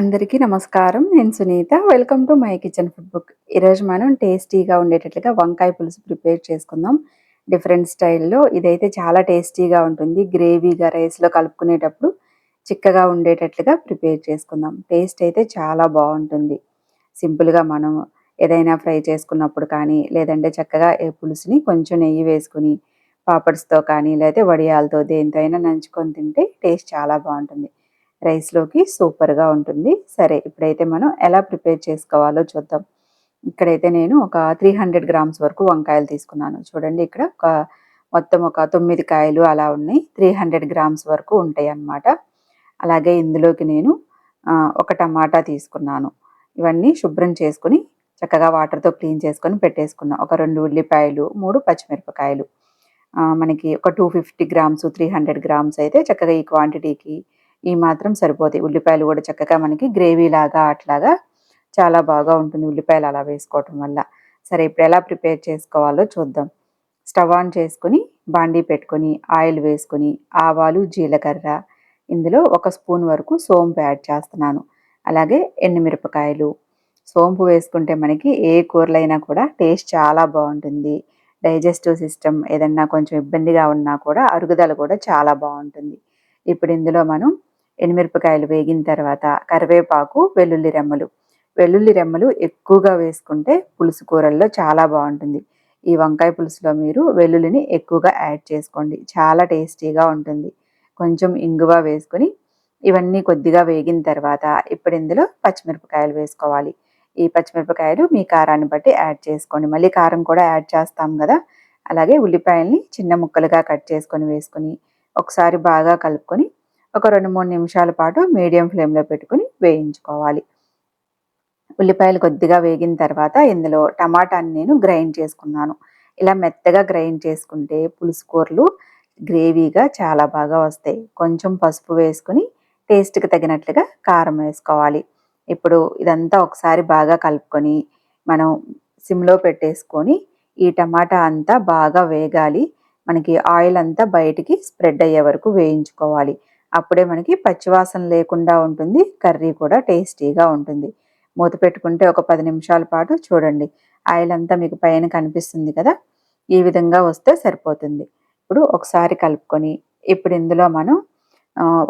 అందరికీ నమస్కారం. నేను Sunitha. Welcome to my kitchen food book ఈరోజు మనం టేస్టీగా ఉండేటట్లుగా వంకాయ పులుసు ప్రిపేర్ చేసుకుందాం. డిఫరెంట్ స్టైల్లో ఇదైతే చాలా టేస్టీగా ఉంటుంది. గ్రేవీగా రైస్లో కలుపుకునేటప్పుడు చిక్కగా ఉండేటట్లుగా ప్రిపేర్ చేసుకుందాం. టేస్ట్ అయితే చాలా బాగుంటుంది. సింపుల్గా మనం ఏదైనా ఫ్రై చేసుకున్నప్పుడు కానీ లేదంటే చక్కగా ఏ పులుసుని కొంచెం నెయ్యి వేసుకుని పాపడ్స్తో కానీ లేకపోతే వడియాలతో దేనితో అయినా నంచుకొని తింటే టేస్ట్ చాలా బాగుంటుంది. రైస్లోకి సూపర్గా ఉంటుంది. సరే ఇప్పుడైతే మనం ఎలా ప్రిపేర్ చేసుకోవాలో చూద్దాం. ఇక్కడైతే నేను ఒక త్రీ హండ్రెడ్ గ్రామ్స్ వరకు వంకాయలు తీసుకున్నాను. చూడండి ఇక్కడ ఒక మొత్తం ఒక తొమ్మిది కాయలు అలా ఉన్నాయి. త్రీ హండ్రెడ్ గ్రామ్స్ వరకు ఉంటాయి అన్నమాట. అలాగే ఇందులోకి నేను ఒక టమాటా తీసుకున్నాను. ఇవన్నీ శుభ్రం చేసుకుని చక్కగా వాటర్తో క్లీన్ చేసుకొని పెట్టేసుకున్నాం. ఒక రెండు ఉల్లిపాయలు మూడు పచ్చిమిరపకాయలు. మనకి ఒక two fifty grams three hundred grams అయితే చక్కగా ఈ క్వాంటిటీకి ఈ మాత్రం సరిపోతాయి. ఉల్లిపాయలు కూడా చక్కగా మనకి గ్రేవీ లాగా అట్లాగా చాలా బాగా ఉంటుంది ఉల్లిపాయలు అలా వేసుకోవటం వల్ల. సరే ఇప్పుడు ఎలా ప్రిపేర్ చేసుకోవాలో చూద్దాం. స్టవ్ ఆన్ చేసుకొని బాండీ పెట్టుకొని ఆయిల్ వేసుకొని ఆవాలు జీలకర్ర ఇందులో ఒక స్పూన్ వరకు సోంపు యాడ్ చేస్తున్నాను. అలాగే ఎండుమిరపకాయలు. సోంపు వేసుకుంటే మనకి ఏ కూరలైనా కూడా టేస్ట్ చాలా బాగుంటుంది. డైజెస్టివ్ సిస్టమ్ ఏదన్నా కొంచెం ఇబ్బందిగా ఉన్నా కూడా అరుగుదల కూడా చాలా బాగుంటుంది. ఇప్పుడు ఇందులో మనం ఎనిమిరపకాయలు వేగిన తర్వాత కరివేపాకు వెల్లుల్లి రెమ్మలు. వెల్లుల్లి రెమ్మలు ఎక్కువగా వేసుకుంటే పులుసు కూరల్లో చాలా బాగుంటుంది. ఈ వంకాయ పులుసులో మీరు వెల్లుల్లిని ఎక్కువగా యాడ్ చేసుకోండి. చాలా టేస్టీగా ఉంటుంది. కొంచెం ఇంగువ వేసుకొని ఇవన్నీ కొద్దిగా వేగిన తర్వాత ఇప్పుడు ఇందులో పచ్చిమిరపకాయలు వేసుకోవాలి. ఈ పచ్చిమిరపకాయలు మీ కారాన్ని బట్టి యాడ్ చేసుకోండి. మళ్ళీ కారం కూడా యాడ్ చేస్తాం కదా? అలాగే ఉల్లిపాయల్ని చిన్న ముక్కలుగా కట్ చేసుకొని వేసుకొని ఒకసారి బాగా కలుపుకొని ఒక రెండు మూడు నిమిషాల పాటు మీడియం ఫ్లేమ్లో పెట్టుకుని వేయించుకోవాలి. ఉల్లిపాయలు కొద్దిగా వేగిన తర్వాత ఇందులో టమాటాని నేను గ్రైండ్ చేసుకున్నాను. ఇలా మెత్తగా గ్రైండ్ చేసుకుంటే పులుసు కూరలు గ్రేవీగా చాలా బాగా వస్తాయి. కొంచెం పసుపు వేసుకుని టేస్ట్కి తగినట్లుగా కారం వేసుకోవాలి. ఇప్పుడు ఇదంతా ఒకసారి బాగా కలుపుకొని మనం సిమ్లో పెట్టేసుకొని ఈ టమాటా అంతా బాగా వేగాలి. మనకి ఆయిల్ అంతా బయటికి స్ప్రెడ్ అయ్యే వరకు వేయించుకోవాలి. అప్పుడే మనకి పచ్చివాసన లేకుండా ఉంటుంది కర్రీ కూడా టేస్టీగా ఉంటుంది. మూత పెట్టుకుంటే ఒక పది నిమిషాల పాటు చూడండి. ఆయిల్ అంతా మీకు పైన కనిపిస్తుంది కదా? ఈ విధంగా వస్తే సరిపోతుంది. ఇప్పుడు ఒకసారి కలుపుకొని ఇప్పుడు ఇందులో మనం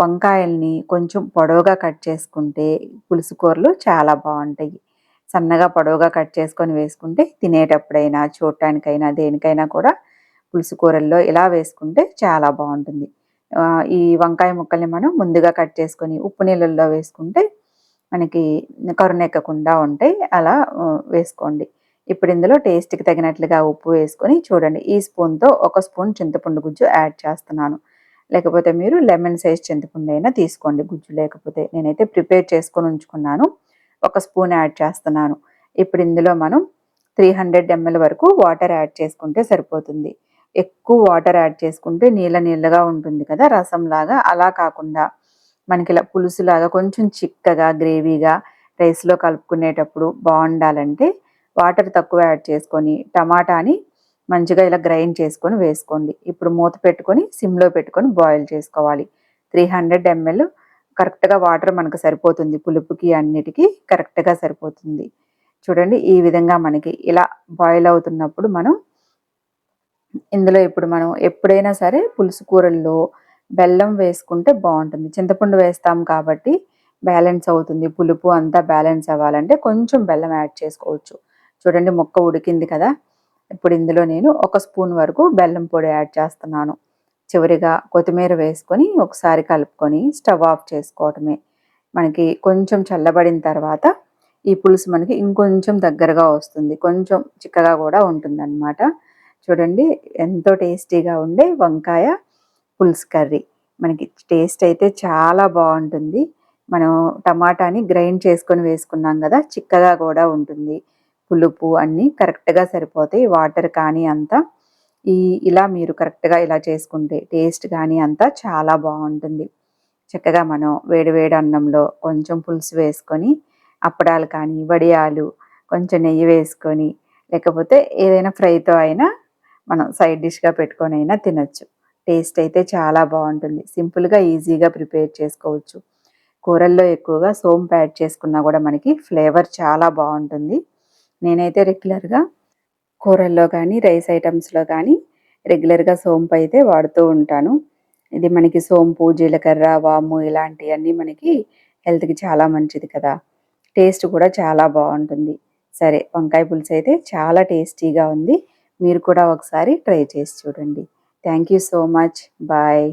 వంకాయల్ని కొంచెం పొడవుగా కట్ చేసుకుంటే పులుసు కూరలు చాలా బాగుంటాయి. సన్నగా పొడవుగా కట్ చేసుకొని వేసుకుంటే తినేటప్పుడైనా చూడటానికైనా దేనికైనా కూడా పులుసు కూరల్లో ఇలా వేసుకుంటే చాలా బాగుంటుంది. ఈ వంకాయ ముక్కల్ని మనం ముందుగా కట్ చేసుకొని ఉప్పు నీళ్ళల్లో వేసుకుంటే మనకి కరుణెక్కకుండా ఉంటాయి. అలా వేసుకోండి. ఇప్పుడు ఇందులో టేస్ట్కి తగినట్లుగా ఉప్పు వేసుకొని చూడండి. ఈ స్పూన్తో ఒక స్పూన్ చింతపండు గుజ్జు యాడ్ చేస్తున్నాను. లేకపోతే మీరు లెమన్ సైజ్ చింతపండు అయినా తీసుకోండి గుజ్జు. లేకపోతే నేనైతే ప్రిపేర్ చేసుకొని ఉంచుకున్నాను. ఒక స్పూన్ యాడ్ చేస్తున్నాను. ఇప్పుడు ఇందులో మనం త్రీ హండ్రెడ్ ఎంఎల్ వరకు వాటర్ యాడ్ చేసుకుంటే సరిపోతుంది. ఎక్కువ వాటర్ యాడ్ చేసుకుంటే నీళ్ళ నీళ్ళగా ఉంటుంది కదా రసంలాగా. అలా కాకుండా మనకి ఇలా పులుసులాగా కొంచెం చిక్కగా గ్రేవీగా రైస్లో కలుపుకునేటప్పుడు బాగుండాలంటే వాటర్ తక్కువ యాడ్ చేసుకొని టమాటాని మంచిగా ఇలా గ్రైండ్ చేసుకొని వేసుకోండి. ఇప్పుడు మూత పెట్టుకొని సిమ్లో పెట్టుకొని బాయిల్ చేసుకోవాలి. త్రీ హండ్రెడ్ ఎంఎల్ కరెక్ట్గా వాటర్ మనకు సరిపోతుంది. పులుపుకి అన్నిటికీ కరెక్ట్గా సరిపోతుంది. చూడండి ఈ విధంగా మనకి ఇలా బాయిల్ అవుతున్నప్పుడు మనం ఇందులో ఇప్పుడు మనం ఎప్పుడైనా సరే పులుసు కూరల్లో బెల్లం వేసుకుంటే బాగుంటుంది. చింతపండు వేస్తాం కాబట్టి బ్యాలెన్స్ అవుతుంది. పులుపు అంతా బ్యాలెన్స్ అవ్వాలంటే కొంచెం బెల్లం యాడ్ చేసుకోవచ్చు. చూడండి మొక్క ఉడికింది కదా. ఇప్పుడు ఇందులో నేను ఒక స్పూన్ వరకు బెల్లం పొడి యాడ్ చేస్తున్నాను. చివరిగా కొత్తిమీర వేసుకొని ఒకసారి కలుపుకొని స్టవ్ ఆఫ్ చేసుకోవటమే. మనకి కొంచెం చల్లబడిన తర్వాత ఈ పులుసు మనకి ఇంకొంచెం దగ్గరగా వస్తుంది. కొంచెం చిక్కగా కూడా ఉంటుందన్నమాట. చూడండి ఎంతో టేస్టీగా ఉండే వంకాయ పులుసు కర్రీ. మనకి టేస్ట్ అయితే చాలా బాగుంటుంది. మనం టమాటాని గ్రైండ్ చేసుకొని వేసుకున్నాం కదా చిక్కగా కూడా ఉంటుంది. పులుపు అన్నీ కరెక్ట్గా సరిపోతాయి వాటర్ కానీ అంతా. ఈ ఇలా మీరు కరెక్ట్గా ఇలా చేసుకుంటే టేస్ట్ కానీ అంతా చాలా బాగుంటుంది. చక్కగా మనం వేడివేడి అన్నంలో కొంచెం పులుసు వేసుకొని అప్పడాలు కానీ వడియాలు కొంచెం నెయ్యి వేసుకొని లేకపోతే ఏదైనా ఫ్రైతో అయినా మనం సైడ్ డిష్గా పెట్టుకొని అయినా తినచ్చు. టేస్ట్ అయితే చాలా బాగుంటుంది. సింపుల్గా ఈజీగా ప్రిపేర్ చేసుకోవచ్చు. కూరల్లో ఎక్కువగా సోంపు యాడ్ చేసుకున్నా కూడా మనకి ఫ్లేవర్ చాలా బాగుంటుంది. నేనైతే రెగ్యులర్గా కూరల్లో కానీ రైస్ ఐటమ్స్లో కానీ రెగ్యులర్గా సోంపు అయితే వాడుతూ ఉంటాను. ఇది మనకి సోంపు జీలకర్ర వాము ఇలాంటివన్నీ మనకి హెల్త్కి చాలా మంచిది కదా. టేస్ట్ కూడా చాలా బాగుంటుంది. సరే వంకాయ పులుసు అయితే చాలా టేస్టీగా ఉంది. మీరు కూడా ఒకసారి ట్రై చేసి చూడండి. Thank you so much bye